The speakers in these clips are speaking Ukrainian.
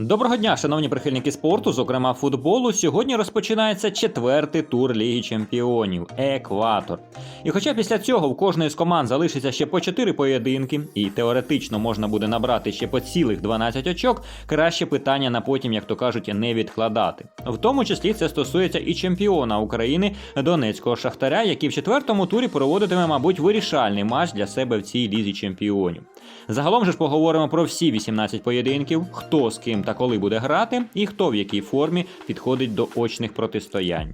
Доброго дня, шановні прихильники спорту, зокрема футболу. Сьогодні розпочинається четвертий тур Ліги Чемпіонів Екватор. І хоча після цього в кожної з команд залишиться ще по 4 поєдинки, і теоретично можна буде набрати ще по цілих 12 очок, краще питання на потім, як то кажуть, не відкладати. В тому числі це стосується і чемпіона України Донецького Шахтаря, який в четвертому турі проводитиме, мабуть, вирішальний матч для себе в цій лізі чемпіонів. Загалом же ж поговоримо про всі 18 поєдинків, хто з ким та коли буде грати, і хто в якій формі підходить до очних протистоянь.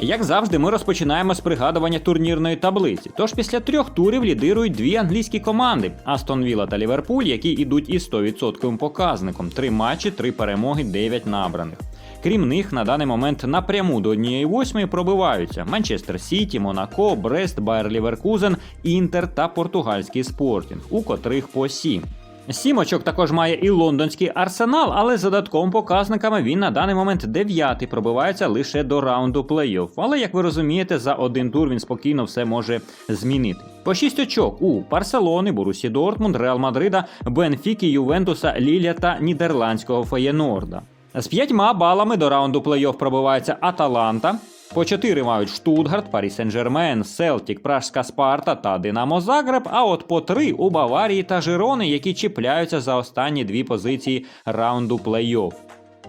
Як завжди, ми розпочинаємо з пригадування турнірної таблиці. Тож після трьох турів лідирують дві англійські команди: Астон Вілла та Ліверпуль, які йдуть із 100% показником: три матчі, три перемоги, 9 набраних. Крім них, на даний момент напряму до однієї восьмої пробиваються Манчестер Сіті, Монако, Брест, Байер Ліверкузен, Інтер та португальський спортінг, у котрих по сім. Сім також має і лондонський арсенал, але з додатковими показниками він на даний момент дев'ятий пробивається лише до раунду плей-офф. Але як ви розумієте, за один тур він спокійно все може змінити. По 6 очок у Барселони, Борусі Дортмунд, Реал Мадрида, Бенфіки, Ювентуса, Лілія та Нідерландського Феєнорда. З п'ятьма балами до раунду плей-офф пробивається Аталанта. По 4 мають Штутгарт, Парі Сен-Жермен, Селтік, Пражська Спарта та Динамо Загреб. А от по 3 у Баварії та Жирони, які чіпляються за останні дві позиції раунду плей-офф.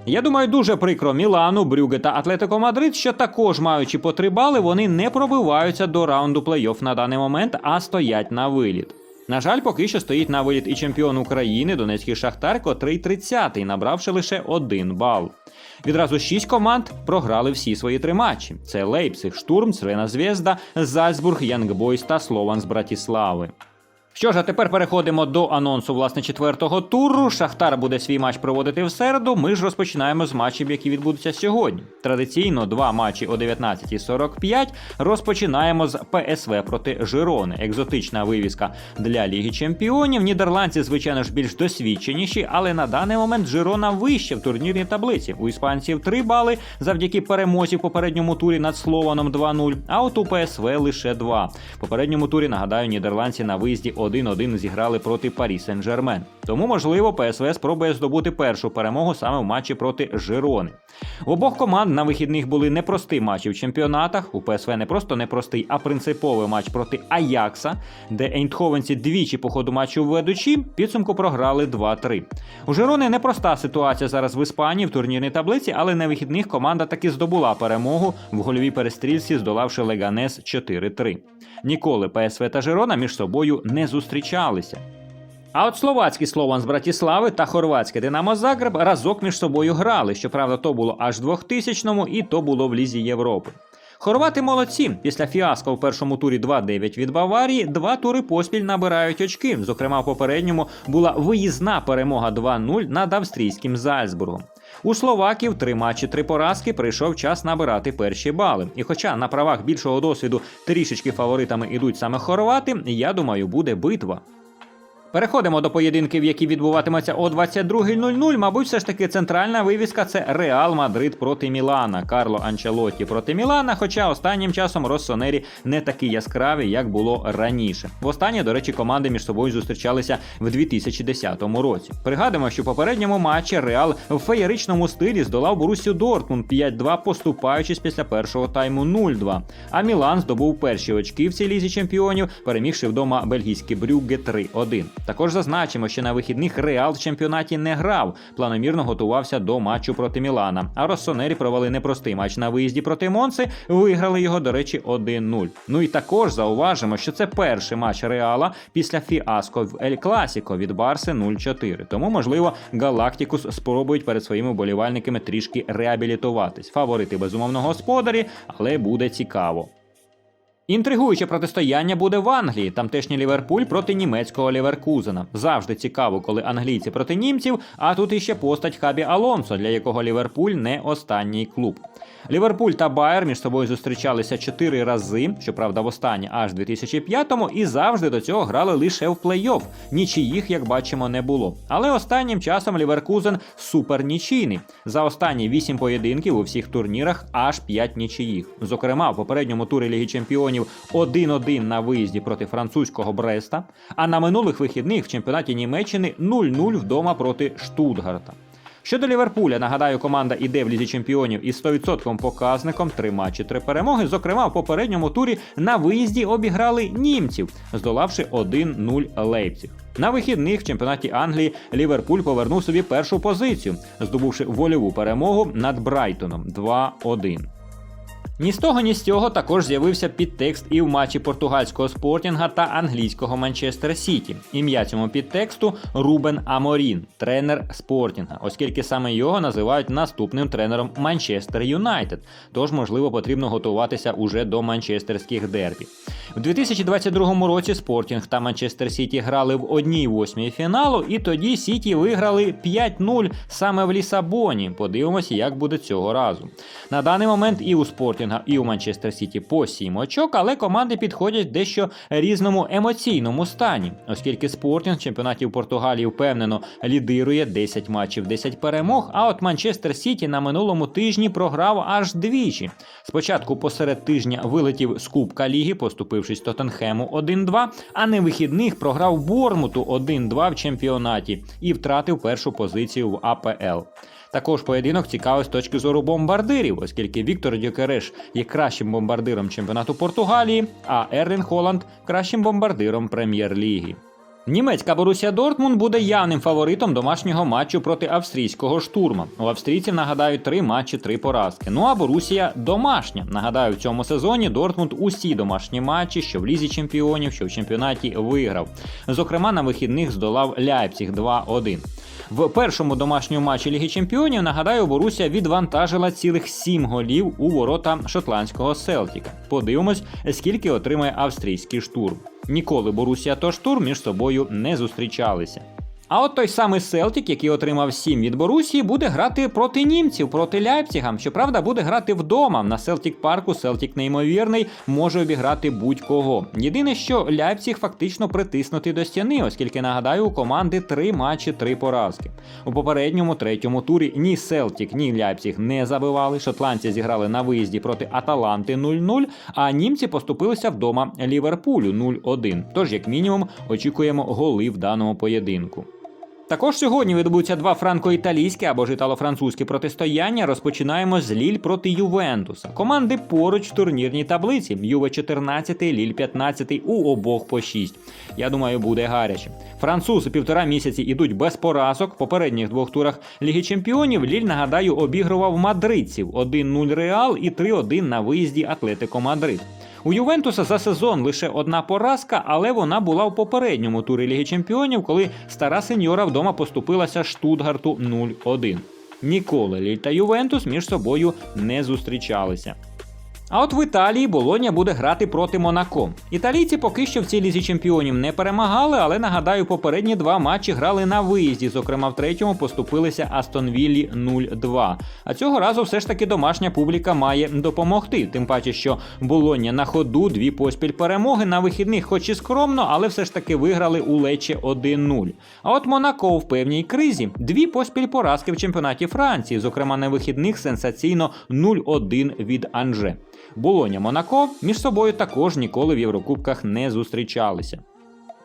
Я думаю, дуже прикро Мілану, Брюге та Атлетико Мадрид, що також маючи по 3 бали, вони не пробиваються до раунду плей-офф на даний момент, а стоять на виліт. На жаль, поки що стоїть на виліт і чемпіон України Донецький Шахтар, котрий 30-й, набравши лише один бал. Відразу шість команд програли всі свої три матчі: це Лейпциг, Штурм, Црена Звєзда, Зальцбург, Янгбойс та Слован з Братіслави. Що ж, а тепер переходимо до анонсу власне четвертого туру. Шахтар буде свій матч проводити в середу. Ми ж розпочинаємо з матчів, які відбудуться сьогодні. Традиційно два матчі о 19.45 розпочинаємо з ПСВ проти Жирони. Екзотична вивіска для Ліги Чемпіонів. Нідерландці, звичайно ж, більш досвідченіші, але на даний момент Жирона вище в турнірній таблиці. У іспанців 3 бали завдяки перемозі в попередньому турі над Слованом 2-0, а от у ПСВ лише 2. В попередньому турі нагадаю, нідерландці на виїзді 1-1 зіграли проти Парі Сен-Жермен. Тому, можливо, ПСВ спробує здобути першу перемогу саме в матчі проти Жирони. В обох команд на вихідних були непрості матчі в чемпіонатах. У ПСВ не просто непростий, а принциповий матч проти Аякса, де ейнтховенці двічі по ходу матчу ведучі підсумку програли 2-3. У Жирони непроста ситуація зараз в Іспанії в турнірній таблиці, але на вихідних команда таки здобула перемогу в гольовій перестрільці, здолавши Леганес 4-3. Ніколи ПСВ та Жирона між собою не зустрічалися. А от словацький Слован з Братіслави та хорватське Динамо Загреб разок між собою грали. Щоправда, то було аж в 2000-му і то було в Лізі Європи. Хорвати молодці. Після фіаско в першому турі 2-9 від Баварії два тури поспіль набирають очки. Зокрема, в попередньому була виїзна перемога 2-0 над австрійським Зальцбургом. У словаків три матчі, три поразки прийшов час набирати перші бали. І хоча на правах більшого досвіду трішечки фаворитами ідуть саме хорвати, я думаю, буде битва. Переходимо до поєдинків, які відбуватимуться о 22.00. Мабуть, все ж таки центральна вивіска це Реал Мадрид проти Мілана. Карло Анчелотті проти Мілана. Хоча останнім часом Россонері не такі яскраві, як було раніше. Востаннє, до речі, команди між собою зустрічалися в 2010 році. Пригадуємо, що в попередньому матчі Реал в феєричному стилі здолав Борусю Дортмунд 5-2, поступаючись після першого тайму 0-2. А Мілан здобув перші очки в цій лізі чемпіонів, перемігши вдома бельгійське Брюгге 3-1. Також зазначимо, що на вихідних Реал в чемпіонаті не грав, планомірно готувався до матчу проти Мілана. А Россонері провели непростий матч на виїзді проти Монци, виграли його, до речі, 1-0. Ну і також зауважимо, що це перший матч Реала після фіаско в Ель Класіко від Барси 0-4. Тому, можливо, Галактикус спробують перед своїми болівальниками трішки реабілітуватись. Фаворити безумовно господарі, але буде цікаво. Інтригуюче протистояння буде в Англії. Тамтешній Ліверпуль проти німецького Ліверкузена. Завжди цікаво, коли англійці проти німців, а тут іще постать Хабі Алонсо, для якого Ліверпуль не останній клуб. Ліверпуль та Байер між собою зустрічалися чотири рази, щоправда, востаннє аж 2005-му, і завжди до цього грали лише в плей-офф. Нічиїх, як бачимо, не було. Але останнім часом Ліверкузен супер нічийний. За останні вісім поєдинків у всіх турнірах аж п'ять нічиїх. Зокрема, в попередньому турі Ліги Чемпіонів 1-1 на виїзді проти французького Бреста, а на минулих вихідних в чемпіонаті Німеччини 0-0 вдома проти Штутгарта. Щодо Ліверпуля, нагадаю, команда іде в лізі чемпіонів із 100% показником 3 матчі, 3 перемоги. Зокрема, в попередньому турі на виїзді обіграли німців, здолавши 1-0 Лейпциг. На вихідних в чемпіонаті Англії Ліверпуль повернув собі першу позицію, здобувши вольову перемогу над Брайтоном 2-1. Ні з того, ні з цього також з'явився підтекст і в матчі португальського спортінга та англійського Манчестер Сіті. Ім'я цьому підтексту Рубен Аморін, тренер спортінга, оскільки саме його називають наступним тренером Манчестер Юнайтед. Тож, можливо, потрібно готуватися уже до манчестерських дербі. В 2022 році Спортінг та Манчестер Сіті грали в одній восьмій фіналу, і тоді Сіті виграли 5-0 саме в Лісабоні. Подивимося, як буде цього разу. На даний момент і у Спортінга, і у Манчестер Сіті по 7 очок, але команди підходять дещо різному емоційному стані, оскільки Спортінг в чемпіонаті в Португалії впевнено лідирує 10 матчів, 10 перемог. А от Манчестер Сіті на минулому тижні програв аж двічі. Спочатку посеред тижня вилетів з Кубка Ліги, поступившись Тоттенхему 1-2, а не вихідних програв Бормуту 1-2 в чемпіонаті і втратив першу позицію в АПЛ. Також поєдинок цікавий з точки зору бомбардирів, оскільки Віктор Дюкереш є кращим бомбардиром чемпіонату Португалії, а Ерлін Холланд кращим бомбардиром прем'єр-ліги. Німецька Борусія Дортмунд буде явним фаворитом домашнього матчу проти австрійського штурма. У австрійців нагадаю три матчі, три поразки. Ну а Борусія домашня. Нагадаю, в цьому сезоні Дортмунд усі домашні матчі, що в лізі чемпіонів, що в чемпіонаті виграв. Зокрема, на вихідних здолав Ляйпціг 2-1. В першому домашньому матчі Ліги Чемпіонів, нагадаю, Борусія відвантажила цілих сім голів у ворота шотландського Селтіка. Подивимось, скільки отримає австрійський штурм. Ніколи Борусія та штурм між собою не зустрічалися. А от той самий Селтік, який отримав 7 від Борусії, буде грати проти німців, проти Ляйпціга. Щоправда, буде грати вдома. На Селтік парку Селтік неймовірний може обіграти будь-кого. Єдине, що Ляйпціг фактично притиснутий до стіни, оскільки нагадаю, у команди 3 матчі, 3 поразки. У попередньому третьому турі ні Селтік, ні Ляйпціг не забивали. Шотландці зіграли на виїзді проти Аталанти 0-0, а німці поступилися вдома Ліверпулю 0-1. Тож, як мінімум, очікуємо голи в даному поєдинку. Також сьогодні відбудуться два франко-італійські або ж італо-французькі протистояння. Розпочинаємо з Ліль проти Ювентуса. Команди поруч в турнірній таблиці. Юве 14, Ліль 15 у обох по 6. Я думаю, буде гаряче. Французи півтора місяці ідуть без поразок. В попередніх двох турах Ліги Чемпіонів Ліль, нагадаю, обігрував мадридців 1-0 Реал і 3-1 на виїзді Атлетико Мадрид. У Ювентуса за сезон лише одна поразка, але вона була в попередньому турі Ліги Чемпіонів, коли стара сеньора вдома поступилася Штутгарту 0-1. Ніколи Ліль та Ювентус між собою не зустрічалися. А от в Італії Болоня буде грати проти Монако. Італійці поки що в цій лізі чемпіонів не перемагали, але нагадаю, попередні два матчі грали на виїзді. Зокрема, в третьому поступилися Астон Віллі 0-2. А цього разу все ж таки домашня публіка має допомогти. Тим паче, що Болоня на ходу дві поспіль перемоги на вихідних, хоч і скромно, але все ж таки виграли у Лече 1-0. А от Монако в певній кризі дві поспіль поразки в чемпіонаті Франції, зокрема на вихідних сенсаційно 0-1 від Анже. Болоня Монако між собою також ніколи в Єврокубках не зустрічалися.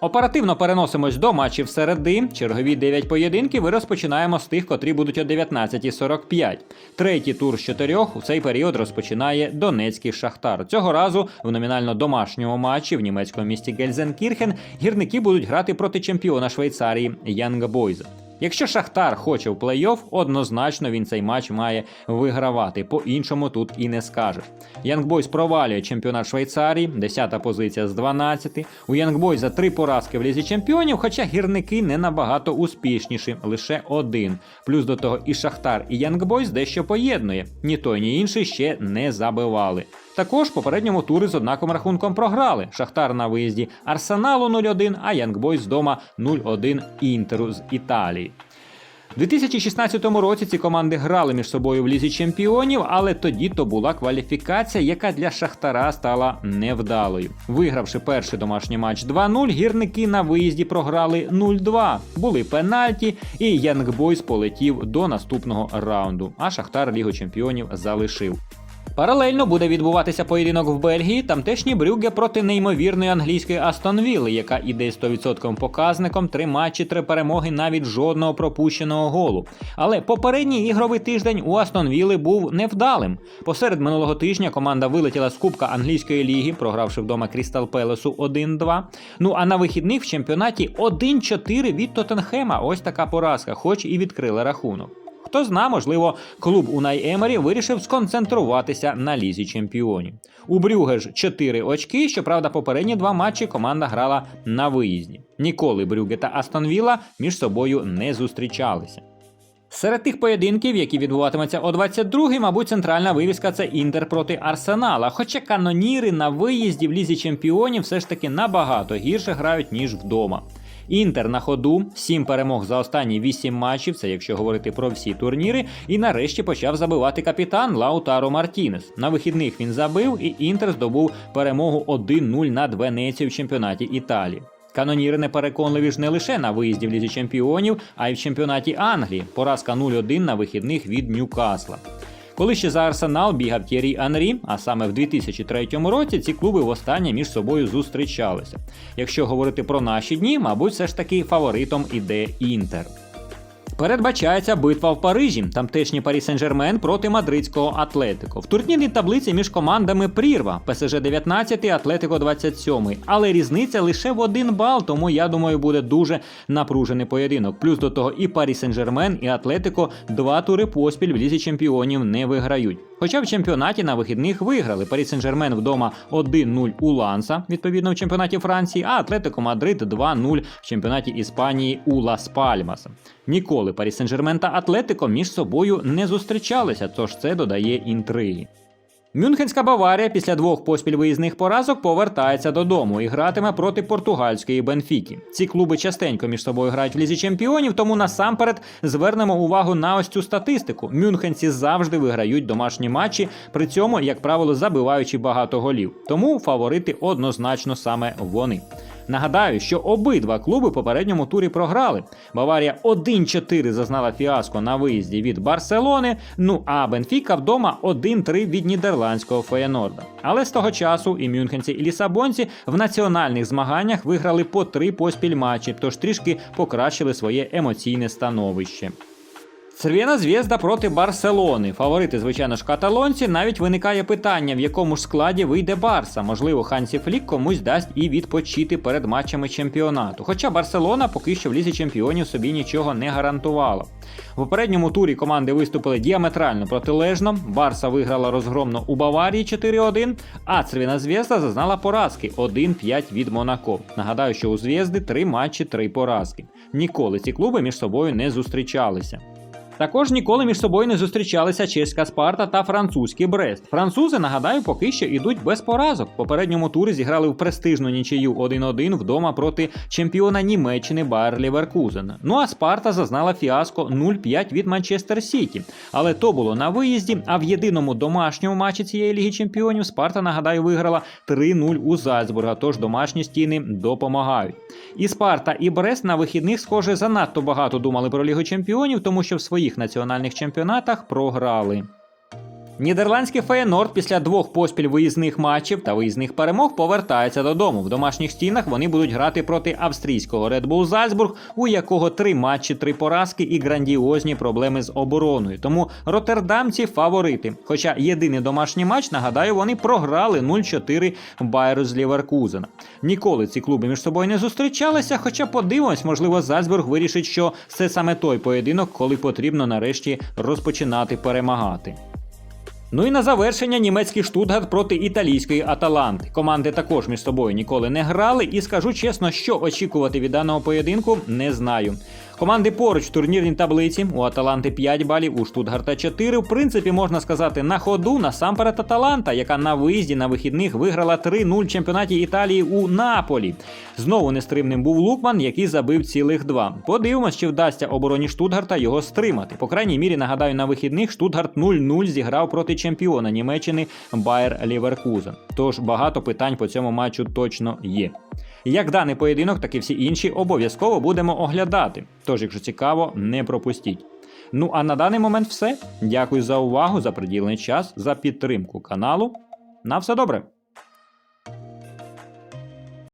Оперативно переносимось до матчів середи. Чергові 9 поєдинків і розпочинаємо з тих, котрі будуть о 19.45. Третій тур з чотирьох у цей період розпочинає Донецький Шахтар. Цього разу в номінально домашньому матчі в німецькому місті Гельзенкірхен гірники будуть грати проти чемпіона Швейцарії Янга Бойза. Якщо Шахтар хоче в плей-офф, однозначно він цей матч має вигравати. По-іншому тут і не скажеш. Янгбойс провалює чемпіонат Швейцарії, 10-та позиція з 12. У Янгбойза три поразки в лізі чемпіонів, хоча гірники не набагато успішніші, лише один. Плюс до того і Шахтар, і Янгбойс дещо поєднує. Ні той, ні інший ще не забивали. Також в попередньому турі з однаковим рахунком програли. Шахтар на виїзді Арсеналу 0-1, а Янгбойс вдома 0-1 Інтеру з Італії. У 2016 році ці команди грали між собою в лізі чемпіонів, але тоді то була кваліфікація, яка для Шахтара стала невдалою. Вигравши перший домашній матч 2-0, гірники на виїзді програли 0-2. Були пенальті, і Янгбойс полетів до наступного раунду. А Шахтар Лігу чемпіонів залишив. Паралельно буде відбуватися поєдинок в Бельгії, тамтешні Брюгге проти неймовірної англійської Астон Вілли, яка іде 100% показником, три матчі, три перемоги, навіть жодного пропущеного голу. Але попередній ігровий тиждень у Астон Вілли був невдалим. Посеред минулого тижня команда вилетіла з Кубка англійської ліги, програвши вдома Крістал Пелесу 1-2. Ну а на вихідних в чемпіонаті 1-4 від Тоттенхема. Ось така поразка, хоч і відкрила рахунок. Хто зна, можливо, клуб Унай Емері вирішив сконцентруватися на лізі чемпіонів. У Брюге ж 4 очки. Щоправда, попередні два матчі команда грала на виїзді. Ніколи Брюге та Астон Вілла між собою не зустрічалися. Серед тих поєдинків, які відбуватимуться о 22-й, мабуть, центральна вивіска це Інтер проти Арсенала. Хоча каноніри на виїзді в лізі чемпіонів все ж таки набагато гірше грають, ніж вдома. Інтер на ходу, 7 перемог за останні 8 матчів, це якщо говорити про всі турніри, і нарешті почав забивати капітан Лаутаро Мартінес. На вихідних він забив, і Інтер здобув перемогу 1-0 над Венецією в чемпіонаті Італії. Каноніри непереконливі ж не лише на виїзді в лізі чемпіонів, а й в чемпіонаті Англії. Поразка 0-1 на вихідних від Ньюкасла. Коли ще за Арсенал бігав Тєрі Анрі, а саме в 2003 році ці клуби востаннє між собою зустрічалися. Якщо говорити про наші дні, мабуть, все ж таки фаворитом іде Інтер. Передбачається битва в Парижі, тамтешній Парі Сен-Жермен проти мадридського Атлетико. В турнірній таблиці між командами прірва ПСЖ 19, Атлетико 27. Але різниця лише в один бал, тому я думаю, буде дуже напружений поєдинок. Плюс до того і Парі Сен-Жермен, і Атлетико два тури поспіль в лізі чемпіонів не виграють. Хоча в чемпіонаті на вихідних виграли Парі Сен-Жермен вдома 1-0 у Ланса, відповідно в чемпіонаті Франції, а Атлетико Мадрид 2-0 в чемпіонаті Іспанії у Лас Пальмас. Ніколи Парі Сен-Жермен та Атлетико між собою не зустрічалися, тож це додає інтриги. Мюнхенська Баварія після двох поспіль виїзних поразок повертається додому і гратиме проти португальської Бенфіки. Ці клуби частенько між собою грають в лізі чемпіонів, тому насамперед звернемо увагу на ось цю статистику. Мюнхенці завжди виграють домашні матчі, при цьому, як правило, забиваючи багато голів. Тому фаворити однозначно саме вони. Нагадаю, що обидва клуби попередньому турі програли. Баварія 1-4 зазнала фіаско на виїзді від Барселони. Ну а Бенфіка вдома 1-3 від нідерландського Феєнорда. Але з того часу і Мюнхенці, і Лісабонці в національних змаганнях виграли по три поспіль матчі, тож трішки покращили своє емоційне становище. Церв'яна зв'язда проти Барселони. Фаворити, звичайно ж, каталонці. Навіть виникає питання, в якому ж складі вийде Барса. Можливо, Хансі Флік комусь дасть і відпочити перед матчами чемпіонату. Хоча Барселона поки що в лізі чемпіонів собі нічого не гарантувала. В попередньому турі команди виступили діаметрально протилежно. Барса виграла розгромно у Баварії 4-1, а Церв'яна зв'язда зазнала поразки 1-5 від Монако. Нагадаю, що у зв'язди три матчі, три поразки. Ніколи ці клуби між собою не зустрічалися. Також ніколи між собою не зустрічалися чеська Спарта та французький Брест. Французи, нагадаю, поки що йдуть без поразок. Попередньому турі зіграли в престижну нічию 1-1 вдома проти чемпіона Німеччини Байер Ліверкузен. Ну а Спарта зазнала фіаско 0-5 від Манчестер Сіті. Але то було на виїзді. А в єдиному домашньому матчі цієї ліги чемпіонів Спарта, нагадаю, виграла 3-0 у Зальцбурга. Тож домашні стіни допомагають. І Спарта, і Брест на вихідних, схоже, занадто багато думали про Лігу чемпіонів, тому що в своїх національних чемпіонатах програли. Нідерландський Феєнорд після двох поспіль виїзних матчів та виїзних перемог повертається додому. В домашніх стінах вони будуть грати проти австрійського Red Bull Зальцбург, у якого три матчі, три поразки і грандіозні проблеми з обороною. Тому роттердамці фаворити. Хоча єдиний домашній матч, нагадаю, вони програли 0-4 Байеру з Ліверкузена. Ніколи ці клуби між собою не зустрічалися, хоча подивимось, можливо, Зальцбург вирішить, що це саме той поєдинок, коли потрібно нарешті розпочинати перемагати. Ну і на завершення німецький Штутгарт проти італійської Аталанти. Команди також між собою ніколи не грали, і скажу чесно, що очікувати від даного поєдинку, не знаю. Команди поруч в турнірній таблиці. У Аталанти 5 балів, у Штутгарта 4. В принципі, можна сказати, на ходу насамперед Аталанта, яка на виїзді на вихідних виграла 3-0 в чемпіонаті Італії у Наполі. Знову нестримним був Лукман, який забив цілих два. Подивимось, чи вдасться обороні Штутгарта його стримати. По крайній мірі, нагадаю, на вихідних Штутгарт 0-0 зіграв проти чемпіона Німеччини Байер Ліверкузен. Тож багато питань по цьому матчу точно є. Як даний поєдинок, так і всі інші обов'язково будемо оглядати. Тож, якщо цікаво, не пропустіть. Ну а на даний момент все. Дякую за увагу, за приділений час, за підтримку каналу. На все добре!